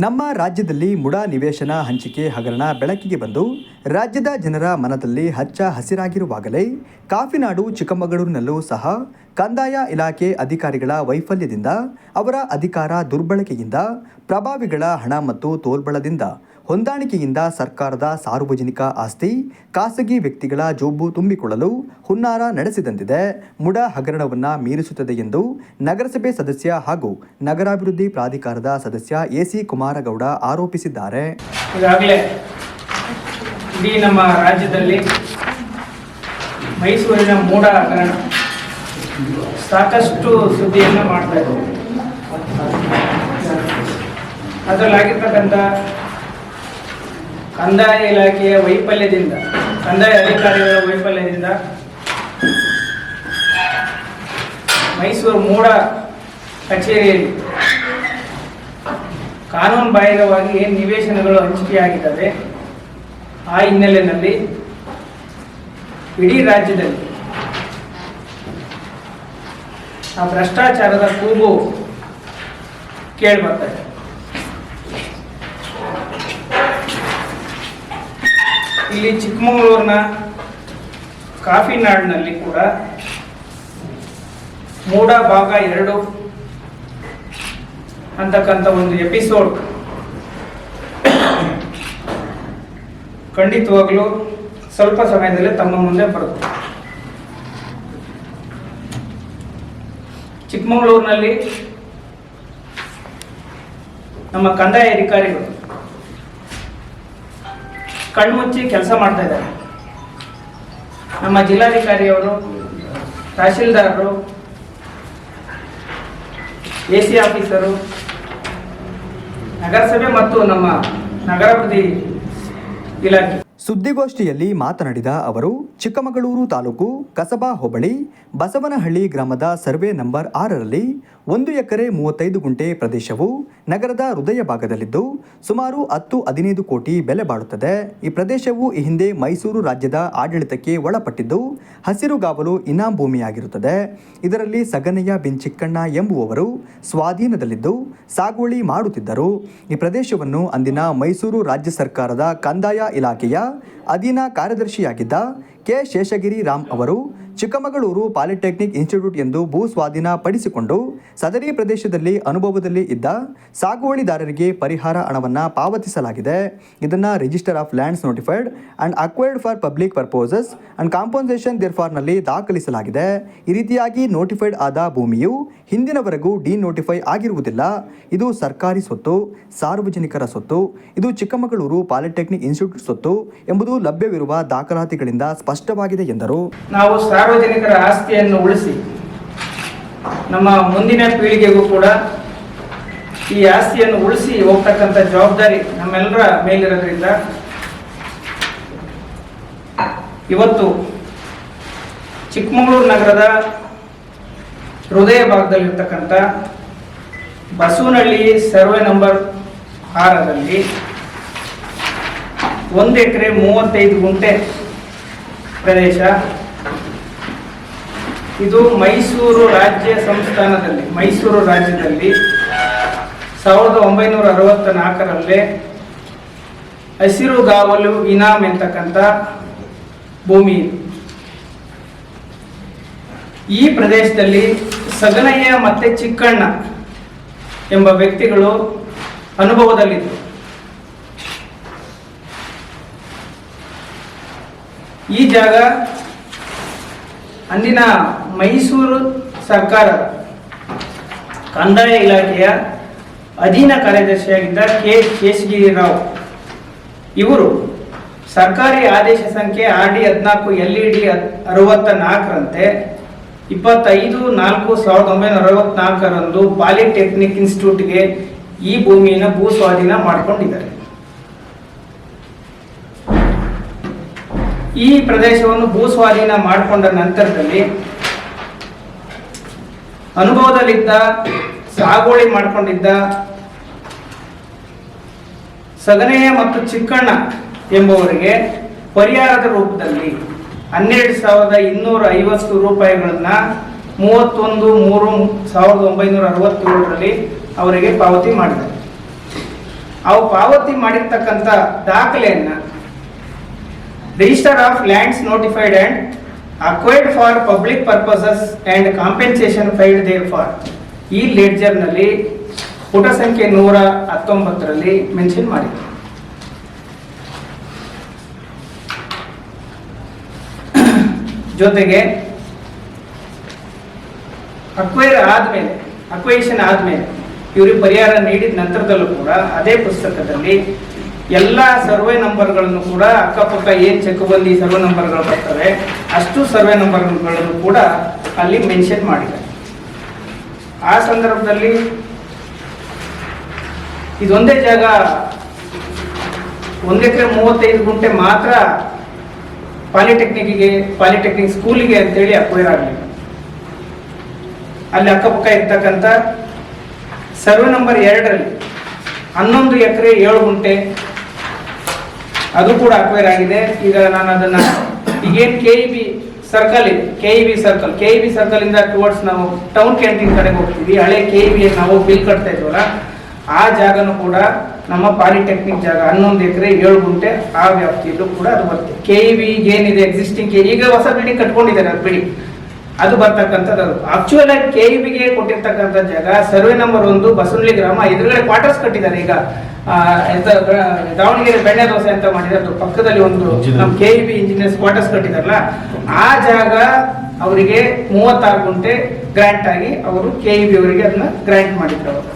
ನಮ್ಮ ರಾಜ್ಯದಲ್ಲಿ ಮುಡ ನಿವೇಶನ ಹಂಚಿಕೆ ಹಗರಣ ಬೆಳಕಿಗೆ ಬಂದು ರಾಜ್ಯದ ಜನರ ಮನದಲ್ಲಿ ಹಚ್ಚ ಹಸಿರಾಗಿರುವಾಗಲೇ ಕಾಫಿನಾಡು ಚಿಕ್ಕಮಗಳೂರಿನಲ್ಲೂ ಸಹ ಕಂದಾಯ ಇಲಾಖೆ ಅಧಿಕಾರಿಗಳ ವೈಫಲ್ಯದಿಂದ, ಅವರ ಅಧಿಕಾರ ದುರ್ಬಳಕೆಯಿಂದ, ಪ್ರಭಾವಿಗಳ ಹಣ ಮತ್ತು ತೋಲ್ಬಳದಿಂದ, ಹೊಂದಾಣಿಕೆಯಿಂದ ಸರ್ಕಾರದ ಸಾರ್ವಜನಿಕ ಆಸ್ತಿ, ಖಾಸಗಿ ವ್ಯಕ್ತಿಗಳ ಜೋಬು ತುಂಬಿಕೊಳ್ಳಲು ಹುನ್ನಾರ ನಡೆಸಿದಂತಿದೆ. ಮುಡ ಹಗರಣವನ್ನು ಮೀರಿಸುತ್ತದೆ ಎಂದು ನಗರಸಭೆ ಸದಸ್ಯ ಹಾಗೂ ನಗರಾಭಿವೃದ್ಧಿ ಪ್ರಾಧಿಕಾರದ ಸದಸ್ಯ ಎಸಿ ಕುಮಾರಗೌಡ ಆರೋಪಿಸಿದ್ದಾರೆ. ಇಡೀ ನಮ್ಮ ರಾಜ್ಯದಲ್ಲಿ ಮೈಸೂರಿನ ಮೂಡ ಹಗರಣ ಸಾಕಷ್ಟು ಸುದ್ದಿಯನ್ನು ಮಾಡ್ತಾ ಇದ್ದೀವಿ. ಅದರಲ್ಲಾಗಿರ್ತಕ್ಕಂಥ ಕಂದಾಯ ಇಲಾಖೆಯ ವೈಫಲ್ಯದಿಂದ, ಕಂದಾಯ ಅಧಿಕಾರಿಗಳ ವೈಫಲ್ಯದಿಂದ ಮೈಸೂರು ಮೂಡ ಕಚೇರಿಯಲ್ಲಿ ಕಾನೂನು ಬಾಹಿರವಾಗಿ ಏನು ನಿವೇಶನಗಳು ಹಂಚಿಕೆಯಾಗಿದ್ದಾವೆ, ಆ ಹಿನ್ನೆಲೆಯಲ್ಲಿ ಇಡೀ ರಾಜ್ಯದಲ್ಲಿ ಆ ಭ್ರಷ್ಟಾಚಾರದ ಕೂಗು ಕೇಳಿ ಇಲ್ಲಿ ಚಿಕ್ಕಮಗಳೂರಿನ ಕಾಫಿ ನಾಡಿನಲ್ಲಿ ಕೂಡ ಮೂಡ ಭಾಗ ಎರಡು ಅಂತಕ್ಕಂಥ ಒಂದು ಎಪಿಸೋಡ್ ಖಂಡಿತವಾಗ್ಲೂ ಸ್ವಲ್ಪ ಸಮಯದಲ್ಲಿ ತಮ್ಮ ಮುಂದೆ ಬರುತ್ತೆ. ಚಿಕ್ಕಮಗಳೂರಿನಲ್ಲಿ ನಮ್ಮ ಕಂದಾಯ ಅಧಿಕಾರಿಗಳು ಕಣ್ಮುಚ್ಚಿ ಕೆಲಸ ಮಾಡ್ತಾ ಇದ್ದಾರೆ. ನಮ್ಮ ಜಿಲ್ಲಾಧಿಕಾರಿಯವರು, ತಹಶೀಲ್ದಾರರು ಎ ಸಿ ಆಫೀಸರು, ನಗರಸಭೆ ಮತ್ತು ನಮ್ಮ ನಗರಾಭಿವೃದ್ಧಿ ಇಲಾಖೆ. ಸುದ್ದಿಗೋಷ್ಠಿಯಲ್ಲಿ ಮಾತನಾಡಿದ ಅವರು ಚಿಕ್ಕಮಗಳೂರು ತಾಲೂಕು ಕಸಬಾ ಹೋಬಳಿ ಬಸವನಹಳ್ಳಿ ಗ್ರಾಮದ ಸರ್ವೆ ನಂಬರ್ ಆರರಲ್ಲಿ ಒಂದು ಎಕರೆ ಮೂವತ್ತೈದು ಗುಂಟೆ ಪ್ರದೇಶವು ನಗರದ ಹೃದಯ ಭಾಗದಲ್ಲಿದ್ದು ಸುಮಾರು ಹತ್ತು ಹದಿನೈದು ಕೋಟಿ ಬೆಲೆ ಬಾಳುತ್ತದೆ. ಈ ಪ್ರದೇಶವು ಈ ಹಿಂದೆ ಮೈಸೂರು ರಾಜ್ಯದ ಆಡಳಿತಕ್ಕೆ ಒಳಪಟ್ಟಿದ್ದು ಹಸಿರುಗಾವಲು ಇನಾಂ ಭೂಮಿಯಾಗಿರುತ್ತದೆ. ಇದರಲ್ಲಿ ಸಗನಯ್ಯ ಬಿನ್ ಚಿಕ್ಕಣ್ಣ ಎಂಬುವವರು ಸ್ವಾಧೀನದಲ್ಲಿದ್ದು ಸಾಗುವಳಿ ಮಾಡುತ್ತಿದ್ದರು. ಈ ಪ್ರದೇಶವನ್ನು ಅಂದಿನ ಮೈಸೂರು ರಾಜ್ಯ ಸರ್ಕಾರದ ಕಂದಾಯ ಇಲಾಖೆಯ ಅಧೀನ ಕಾರ್ಯದರ್ಶಿಯಾಗಿದ್ದ ಕೆ. ಶೇಷಗಿರಿ ರಾಮ್ ಅವರು ಚಿಕ್ಕಮಗಳೂರು ಪಾಲಿಟೆಕ್ನಿಕ್ ಇನ್ಸ್ಟಿಟ್ಯೂಟ್ ಎಂದು ಭೂ ಸ್ವಾಧೀನ ಪಡಿಸಿಕೊಂಡು ಸದರಿ ಪ್ರದೇಶದಲ್ಲಿ ಅನುಭವದಲ್ಲಿ ಇದ್ದ ಸಾಗುವಳಿದಾರರಿಗೆ ಪರಿಹಾರ ಹಣವನ್ನು ಪಾವತಿಸಲಾಗಿದೆ. ಇದನ್ನು register of lands notified and acquired for public purposes and compensation ಫಾರ್ನಲ್ಲಿ ದಾಖಲಿಸಲಾಗಿದೆ. ಈ ರೀತಿಯಾಗಿ ನೋಟಿಫೈಡ್ ಆದ ಭೂಮಿಯು ಹಿಂದಿನವರೆಗೂ ಡಿ ನೋಟಿಫೈ ಆಗಿರುವುದಿಲ್ಲ. ಇದು ಸರ್ಕಾರಿ ಸ್ವತ್ತು, ಸಾರ್ವಜನಿಕರ ಸ್ವತ್ತು, ಇದು ಚಿಕ್ಕಮಗಳೂರು ಪಾಲಿಟೆಕ್ನಿಕ್ ಇನ್ಸ್ಟಿಟ್ಯೂಟ್ ಸ್ವತ್ತು ಎಂಬುದು ಲಭ್ಯವಿರುವ ದಾಖಲಾತಿಗಳಿಂದ ಸ್ಪಷ್ಟವಾಗಿದೆ ಎಂದರು. ನಾವು ಸಾರ್ವಜನಿಕರ ಆಸ್ತಿಯನ್ನು ಉಳಿಸಿ ನಮ್ಮ ಮುಂದಿನ ಪೀಳಿಗೆಗೂ ಕೂಡ ಈ ಆಸ್ತಿಯನ್ನು ಉಳಿಸಿ ಹೋಗ್ತಕ್ಕಂಥ ಜವಾಬ್ದಾರಿ ನಮ್ಮೆಲ್ಲರ ಮೇಲಿರೋದ್ರಿಂದ ಇವತ್ತು ಚಿಕ್ಕಮಗಳೂರು ನಗರದ ಹೃದಯ ಭಾಗದಲ್ಲಿರ್ತಕ್ಕಂಥ ಬಸವನಹಳ್ಳಿ ಸರ್ವೆ ನಂಬರ್ ಆರರಲ್ಲಿ ಒಂದು ಎಕರೆ ಮೂವತ್ತೈದು ಗುಂಟೆ ಪ್ರದೇಶ ಇದು ಮೈಸೂರು ರಾಜ್ಯ ಸಂಸ್ಥಾನದಲ್ಲಿ, ಮೈಸೂರು ರಾಜ್ಯದಲ್ಲಿ ಸಾವಿರದ ಒಂಬೈನೂರ ಅರವತ್ತ ನಾಲ್ಕರಲ್ಲೇ ಹಸಿರುಗಾವಲು ಇನಾಮ್ ಎಂತಕ್ಕಂಥ ಭೂಮಿ. ಈ ಪ್ರದೇಶದಲ್ಲಿ ಸಗನಯ್ಯ ಮತ್ತೆ ಚಿಕ್ಕಣ್ಣ ಎಂಬ ವ್ಯಕ್ತಿಗಳು ಅನುಭವದಲ್ಲಿದ್ದರು ಈ ಜಾಗ ಅಂದಿನ ಮೈಸೂರು ಸರ್ಕಾರ ಕಂದಾಯ ಇಲಾಖೆಯ ಅಧೀನ ಕಾರ್ಯದರ್ಶಿಯಾಗಿದ್ದ ಕೆ. ಶೇಷಗಿರಿ ರಾವ್ ಇವರು ಸರ್ಕಾರಿ ಆದೇಶ ಸಂಖ್ಯೆ ಆರ್ ಡಿ ಹದಿನಾಲ್ಕು, ಎಲ್ ಇ ಡಿ ಅರವತ್ತ ನಾಲ್ಕರಂತೆ ಇಪ್ಪತ್ತೈದು ನಾಲ್ಕು ಸಾವಿರದ ಒಂಬೈನೂರ ಅರವತ್ನಾಲ್ಕರಂದು ಪಾಲಿಟೆಕ್ನಿಕ್ ಇನ್ಸ್ಟಿಟ್ಯೂಟ್ಗೆ ಈ ಭೂಮಿಯನ್ನು ಭೂ ಸ್ವಾಧೀನ ಮಾಡಿಕೊಂಡಿದ್ದಾರೆ. ಈ ಪ್ರದೇಶವನ್ನು ಭೂ ಸ್ವಾಧೀನ ಮಾಡಿಕೊಂಡ ನಂತರದಲ್ಲಿ ಅನುಭವದಲ್ಲಿದ್ದ ಸಾಗುವಳಿ ಮಾಡಿಕೊಂಡಿದ್ದ ಸಗನೆಯ ಮತ್ತು ಚಿಕ್ಕಣ್ಣ ಎಂಬುವರಿಗೆ ಪರಿಹಾರದ ರೂಪದಲ್ಲಿ ಹನ್ನೆರಡು ಸಾವಿರದ ಇನ್ನೂರ ಐವತ್ತು ರೂಪಾಯಿಗಳನ್ನ ಮೂವತ್ತೊಂದು ಮೂರು ಸಾವಿರದ ಒಂಬೈನೂರ ಅರವತ್ತೇಳರಲ್ಲಿ ಅವರಿಗೆ ಪಾವತಿ ಮಾಡಿದ್ದಾರೆ ಅವು ಪಾವತಿ ಮಾಡಿರ್ತಕ್ಕಂಥ ದಾಖಲೆಯನ್ನ register of lands notified and acquired for public purposes and compensation filed there for ಈ ಲೆಡ್ಜರ್ನಲ್ಲಿ ಪುಟ ಸಂಖ್ಯೆ ನೂರ ಹತ್ತೊಂಬತ್ತರಲ್ಲಿ ಮೆನ್ಷನ್ ಮಾಡಿದೆ. ಜೊತೆಗೆ ಅಕ್ವೈರ್ ಆದ್ಮೇಲೆ ಅಕ್ವೈಷನ್ ಆದ್ಮೇಲೆ ಇವ್ರಿಗೆ ಪರಿಹಾರ ನೀಡಿದ ನಂತರದಲ್ಲೂ ಕೂಡ ಅದೇ ಪುಸ್ತಕದಲ್ಲಿ ಎಲ್ಲ ಸರ್ವೆ ನಂಬರ್ಗಳನ್ನು ಕೂಡ ಅಕ್ಕಪಕ್ಕ ಏನ್ ಚೆಕ್ಬಂದಿ ಸರ್ವೆ ನಂಬರ್ಗಳು ಬರ್ತವೆ ಅಷ್ಟು ಸರ್ವೆ ನಂಬರ್ಗಳನ್ನು ಕೂಡ ಅಲ್ಲಿ ಮೆನ್ಷನ್ ಮಾಡಿದ್ದಾರೆ. ಆ ಸಂದರ್ಭದಲ್ಲಿ ಇದೊಂದೇ ಜಾಗ ಒಂದು ಎಕರೆ ಮೂವತ್ತೈದು ಗುಂಟೆ ಮಾತ್ರ ಪಾಲಿಟೆಕ್ನಿಕ್ಗೆ, ಪಾಲಿಟೆಕ್ನಿಕ್ ಸ್ಕೂಲಿಗೆ ಅಂತೇಳಿ ಅಕ್ವೈರ್ ಆಗಲಿಲ್ಲ. ಅಲ್ಲಿ ಅಕ್ಕಪಕ್ಕ ಇರ್ತಕ್ಕಂಥ ಸರ್ವೆ ನಂಬರ್ ಎರಡರಲ್ಲಿ ಹನ್ನೊಂದು ಎಕರೆ ಏಳು ಗುಂಟೆ ಅದು ಕೂಡ ಅಕ್ವೈರ್ ಆಗಿದೆ. ಈಗ ನಾನು ಅದನ್ನ ಈಗೇನು ಕೆ ಇ ಬಿ ಸರ್ಕಲ್ ಇದೆ. K E B circle K E B circle ಇಂದ ಟುವರ್ಡ್ಸ್ ನಾವು ಟೌನ್ ಕ್ಯಾಂಟೀನ್ ಕಡೆಗೆ ಹೋಗ್ತೀವಿ ಹಳೆ ಕೆ ಇ ಬಿ ನಾವು ಬಿಲ್ ಕಟ್ತಾ ಇದ್ವಲ್ಲ, ಆ ಜಾಗನೂ ಕೂಡ ನಮ್ಮ ಪಾಲಿಟೆಕ್ನಿಕ್ ಜಾಗ, ಹನ್ನೊಂದು ಎಕರೆ, ಏಳು ಗುಂಟೆ ಆ ವ್ಯಾಪ್ತಿಯಲ್ಲೂ ಕೂಡ ಅದು ಬರುತ್ತೆ. ಕೆ ಇ ಏನಿದೆ ಎಕ್ಸಿಸ್ಟಿಂಗ್ ಕೆ ಈಗ ಹೊಸ ಬಿಲ್ಡಿಂಗ್ ಕಟ್ಕೊಂಡಿದ್ದಾರೆ ಅದು ಬಿಡಿ. ಅದು ಬರ್ತಕ್ಕಂಥದ್ದು ಆಕ್ಚುಯಲ್ ಆಗಿ ಕೆ ಗೆ ಕೊಟ್ಟಿರ್ತಕ್ಕಂಥ ಜಾಗ ಸರ್ವೆ ನಂಬರ್ ಒಂದು ಬಸವನಳ್ಳಿ ಗ್ರಾಮ ಎದುರುಗಡೆ ಕ್ವಾರ್ಟರ್ಸ್ ಕಟ್ಟಿದ್ದಾರೆ. ಈಗ ದಾವಣಗೆರೆ ಬೆಣ್ಣೆ ದೋಸೆ ಅಂತ ಮಾಡಿದ್ರೆ ಪಕ್ಕದಲ್ಲಿ ಒಂದು ನಮ್ಮ K E B engineers quarters ಕಟ್ಟಿದಾರಲ್ಲ ಆ ಜಾಗ ಅವರಿಗೆ ಮೂವತ್ತಾರು ಗುಂಟೆ ಗ್ರಾಂಟ್ ಆಗಿ ಅವರು ಕೆ ಇ ಬಿ ಅವರಿಗೆ ಅದನ್ನ ಗ್ರಾಂಟ್ ಮಾಡಿದ್ರು. ಅವರು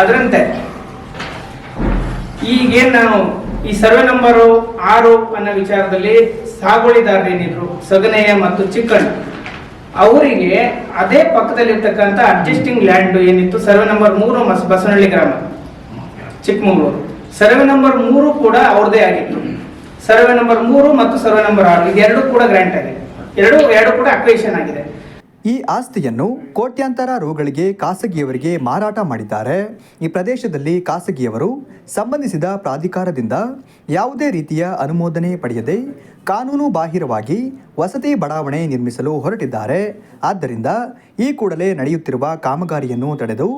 ಅದರಂತೆ ಈಗೇನು ನಾನು ಈ ಸರ್ವೆ ನಂಬರು ಆರು ಅನ್ನೋ ವಿಚಾರದಲ್ಲಿ ಸಾಗುವಳಿದಾರರೇನಿದ್ರು ಸಗನೆಯ ಮತ್ತು ಚಿಕ್ಕಣ್ಣ. ಅವರಿಗೆ ಅದೇ ಪಕ್ಕದಲ್ಲಿರ್ತಕ್ಕಂಥ ಅಡ್ಜಸ್ಟಿಂಗ್ ಲ್ಯಾಂಡ್ ಏನಿತ್ತು, ಸರ್ವೆ ನಂಬರ್ ಮೂರು ಮಸ್, ಬಸವನಹಳ್ಳಿ ಗ್ರಾಮ, ಚಿಕ್ಕಮಗಳೂರು. ಸರ್ವೆ ನಂಬರ್ ಮೂರು ಕೂಡ ಅವ್ರದೇ ಆಗಿತ್ತು. ಸರ್ವೆ ನಂಬರ್ ಮೂರು ಮತ್ತು ಸರ್ವೆ ನಂಬರ್ ಆರು, ಇದೆರಡು ಕೂಡ ಗ್ರ್ಯಾಂಟ್ ಆಗಿದೆ. ಎರಡು ಎರಡು ಕೂಡ ಅಕ್ವೇಷನ್ ಆಗಿದೆ. ಈ ಆಸ್ತಿಯನ್ನು ಕೋಟ್ಯಾಂತರ ರುಗಳಿಗೆ ಖಾಸಗಿಯವರಿಗೆ ಮಾರಾಟ ಮಾಡಿದ್ದಾರೆ. ಈ ಪ್ರದೇಶದಲ್ಲಿ ಖಾಸಗಿಯವರು ಸಂಬಂಧಿಸಿದ ಪ್ರಾಧಿಕಾರದಿಂದ ಯಾವುದೇ ರೀತಿಯ ಅನುಮೋದನೆ ಪಡೆಯದೆ ಕಾನೂನು ಬಾಹಿರವಾಗಿ ವಸತಿ ಬಡಾವಣೆ ನಿರ್ಮಿಸಲು ಹೊರಟಿದ್ದಾರೆ. ಆದ್ದರಿಂದ ಈ ಕೂಡಲೇ ನಡೆಯುತ್ತಿರುವ ಕಾಮಗಾರಿಯನ್ನು ತಡೆದು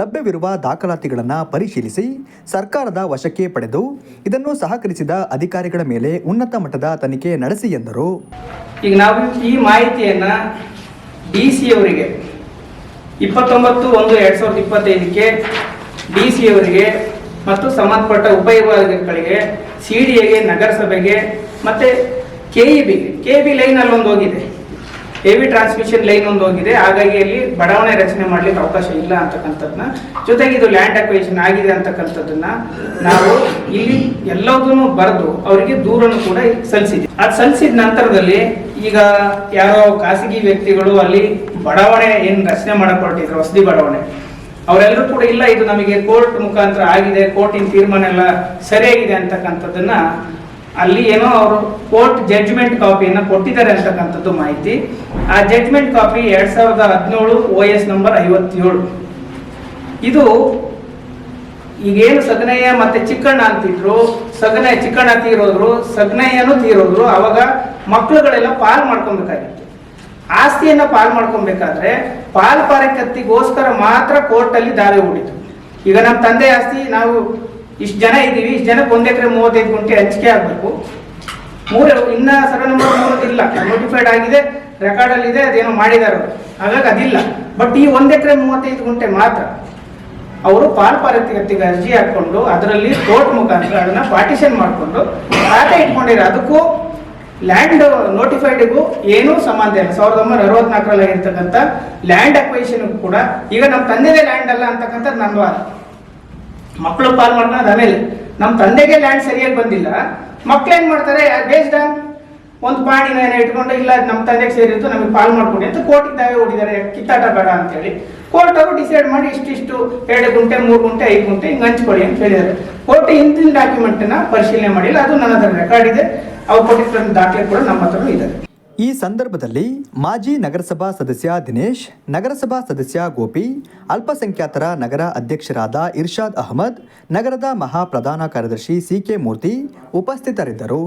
ಲಭ್ಯವಿರುವ ದಾಖಲಾತಿಗಳನ್ನು ಪರಿಶೀಲಿಸಿ ಸರ್ಕಾರದ ವಶಕ್ಕೆ ಪಡೆದು ಇದನ್ನು ಸಹಕರಿಸಿದ ಅಧಿಕಾರಿಗಳ ಮೇಲೆ ಉನ್ನತ ಮಟ್ಟದ ತನಿಖೆ ನಡೆಸಿ ಎಂದರು. ಈಗ ನಾವು ಈ ಮಾಹಿತಿಯನ್ನ ಡಿ ಸಿ ಅವರಿಗೆ ಇಪ್ಪತ್ತೊಂಬತ್ತು ಒಂದು ಎರಡ್ ಸಾವಿರದ ಇಪ್ಪತ್ತೈದಕ್ಕೆ ಡಿ ಸಿ ಅವರಿಗೆ ಮತ್ತು ಸಂಬಂಧಪಟ್ಟ ಉಪವಿಭಾಗಗಳಿಗೆ, ಸಿ ಡಿ ಎಗೆ, ನಗರಸಭೆಗೆ ಮತ್ತೆ K E B K B line ಒಂದು ಹೋಗಿದೆ. ಎ ವಿ ಟ್ರಾನ್ಸ್ಮಿಷನ್ ಲೈನ್ ಒಂದು ಹೋಗಿದೆ. ಹಾಗಾಗಿ ಅಲ್ಲಿ ಬಡಾವಣೆ ರಚನೆ ಮಾಡ್ಲಿಕ್ಕೆ ಅವಕಾಶ ಇಲ್ಲ ಅಂತಕ್ಕಂಥದ್ದನ್ನ. ಜೊತೆಗೆ ಇದು ಲ್ಯಾಂಡ್ ಅಕ್ವೇಷನ್ ಆಗಿದೆ ಅಂತಕ್ಕಂಥದ್ದನ್ನ ನಾವು ಇಲ್ಲಿ ಎಲ್ಲದನ್ನು ಬರೆದು ಅವರಿಗೆ ದೂರನ್ನು ಕೂಡ ಸಲ್ಲಿಸಿದ್ವಿ ಅದು ಸಲ್ಲಿಸಿದ ನಂತರದಲ್ಲಿ ಈಗ ಯಾರೋ ಖಾಸಗಿ ವ್ಯಕ್ತಿಗಳು ಅಲ್ಲಿ ಬಡಾವಣೆ ಏನ್ ರಚನೆ ಮಾಡಕ್ ಹೊರಟಿದ್ರು ವಸತಿ ಬಡಾವಣೆ. ಅವರೆಲ್ಲರೂ ಕೂಡ, ಇಲ್ಲ, ಇದು ನಮಗೆ ಕೋರ್ಟ್ ಮುಖಾಂತರ ಆಗಿದೆ, ಕೋರ್ಟಿನ ತೀರ್ಮಾನ ಎಲ್ಲ ಸರಿಯಾಗಿದೆ ಅಂತಕ್ಕಂಥದ್ದನ್ನ ಅಲ್ಲಿ ಏನೋ ಅವರು ಕೋರ್ಟ್ ಜಡ್ಜ್ಮೆಂಟ್ ಕಾಪಿಯನ್ನ ಕೊಟ್ಟಿದ್ದಾರೆ ಅಂತಕ್ಕಂಥದ್ದು ಮಾಹಿತಿ. ಆ ಜಡ್ಜ್ಮೆಂಟ್ ಕಾಪಿ ಎರಡ್ ಸಾವಿರದ ಹದಿನೇಳು ಓ ಎಸ್ ನಂಬರ್ ಐವತ್ತೇಳು. ಇದು ಈಗೇನು ಸಗನಯ್ಯ ಮತ್ತೆ ಚಿಕ್ಕಣ್ಣ ಅಂತಿದ್ರು ಸಗನಯ್ಯ ಚಿಕ್ಕಣ್ಣ ತೀರೋದ್ರು ಸಗನಯ್ಯನು ತೀರೋದ್ರು, ಅವಾಗ ಮಕ್ಕಳುಗಳೆಲ್ಲ ಪಾಲ್ ಮಾಡ್ಕೊಬೇಕಾಗಿತ್ತು. ಆಸ್ತಿಯನ್ನ ಪಾಲ್ ಮಾಡ್ಕೊಬೇಕಾದ್ರೆ ಪಾಲ್ ಪಾರಕತ್ತಿಗೋಸ್ಕರ ಮಾತ್ರ ಕೋರ್ಟ್ ಅಲ್ಲಿ ದಾವೆ ಹೂಡಿತು ಈಗ ನಮ್ಮ ತಂದೆ ಆಸ್ತಿ, ನಾವು ಇಷ್ಟು ಜನ ಇದ್ದೀವಿ, ಇಷ್ಟು ಜನಕ್ಕೆ ಒಂದ್ ಎಕರೆ ಮೂವತ್ತೈದು ಗುಂಟೆ ಹಂಚಿಕೆ ಆಗಬೇಕು. ಮೂರು, ಇನ್ನ ಸರ್ವೆ ನಂಬರ್ ಇಲ್ಲ. ನೋಟಿಫೈಡ್ ಆಗಿದೆ ರೆಕಾರ್ಡ್ ಅಲ್ಲಿ ಇದೆ ಅದೇನೋ ಮಾಡಿದಾರೆ ಅವ್ರು. ಹಾಗಾಗಿ ಅದಿಲ್ಲ. ಬಟ್ ಈ ಒಂದ್ ಎಕರೆ ಮೂವತ್ತೈದು ಗುಂಟೆ ಮಾತ್ರ ಅವರು ಪಾಲ್ ಪಾರತಿಗತ್ತಿಗೆ ಅರ್ಜಿ ಹಾಕೊಂಡು ಅದರಲ್ಲಿ ಕೋರ್ಟ್ ಮುಖಾಂತರ ಅದನ್ನ ಪಾರ್ಟಿಷನ್ ಮಾಡಿಕೊಂಡು ಖಾತೆ ಇಟ್ಕೊಂಡಿರೋ ಅದಕ್ಕೂ ಲ್ಯಾಂಡ್ ನೋಟಿಫೈಡ್ಗೂ ಏನೂ ಸಂಬಂಧ ಇಲ್ಲ. ಸಾವಿರದ ಒಂಬೈನೂರ ಅರವತ್ನಾಲ್ಕರಲ್ಲಿ ಆಗಿರ್ತಕ್ಕಂಥ ಲ್ಯಾಂಡ್ ಅಕ್ವೈಷನ್ ಕೂಡ ಈಗ ನಮ್ಮ ತಂದೆದೇ ಲ್ಯಾಂಡ್ ಅಲ್ಲ ಅಂತಕ್ಕಂಥದ್ದು ನನ್ನ ವಾದ. ಮಕ್ಕಳು ಪಾಲ್ ಮಾಡ್ತಾರೆ ಆಮೇಲೆ ನಮ್ಮ ತಂದೆಗೆ ಲ್ಯಾಂಡ್ ಸರಿಯಾಗಿ ಬಂದಿಲ್ಲ. ಮಕ್ಳು ಏನ್ ಮಾಡ್ತಾರೆ? ಬೇಸ್ಡ್ ಆನ್ ಒಂದು ಪಾಡಿನ ಇಟ್ಕೊಂಡು, ಇಲ್ಲ ನಮ್ಮ ತಂದೆಗೆ ಸೇರಿದ್ದು, ನಮಗೆ ಪಾಲ್ ಮಾಡ್ಕೊಡಿ ಅಂತ ಕೋರ್ಟಿಗೆ ದಾವೆ ಹೊಡಿದ್ದಾರೆ ಕಿತ್ತಾಟ ಬೇಡ ಅಂತೇಳಿ ಕೋರ್ಟ್ ಅವರು ಡಿಸೈಡ್ ಮಾಡಿ ಇಷ್ಟಿಷ್ಟು, ಎರಡು ಗುಂಟೆ, ಮೂರು ಗುಂಟೆ, ಐದು ಗುಂಟೆ ಹಿಂಗೆ ಹಂಚ್ಕೊಡಿ ಅಂತ ಹೇಳಿದ್ದಾರೆ. ಕೋರ್ಟ್ ಹಿಂದಿನ ಡಾಕ್ಯುಮೆಂಟನ್ನ ಪರಿಶೀಲನೆ ಮಾಡಿಲ್ಲ. ಅದು ನನ್ನ ಹತ್ರ ರೆಕಾರ್ಡ್ ಇದೆ. ಅವ್ರು ಕೊಟ್ಟಿರ್ತಕ್ಕಂಥ ದಾಖಲೆ ಕೂಡ ನಮ್ಮ ಹತ್ರ ಇದೆ. ಈ ಸಂದರ್ಭದಲ್ಲಿ ಮಾಜಿ ನಗರಸಭಾ ಸದಸ್ಯ ದಿನೇಶ್, ನಗರಸಭಾ ಸದಸ್ಯ ಗೋಪಿ, ಅಲ್ಪಸಂಖ್ಯಾತರ ನಗರ ಅಧ್ಯಕ್ಷರಾದ ಇರ್ಷಾದ್ ಅಹಮದ್, ನಗರದ ಮಹಾಪ್ರಧಾನ ಕಾರ್ಯದರ್ಶಿ ಸಿಕೆ ಮೂರ್ತಿ ಉಪಸ್ಥಿತರಿದ್ದರು.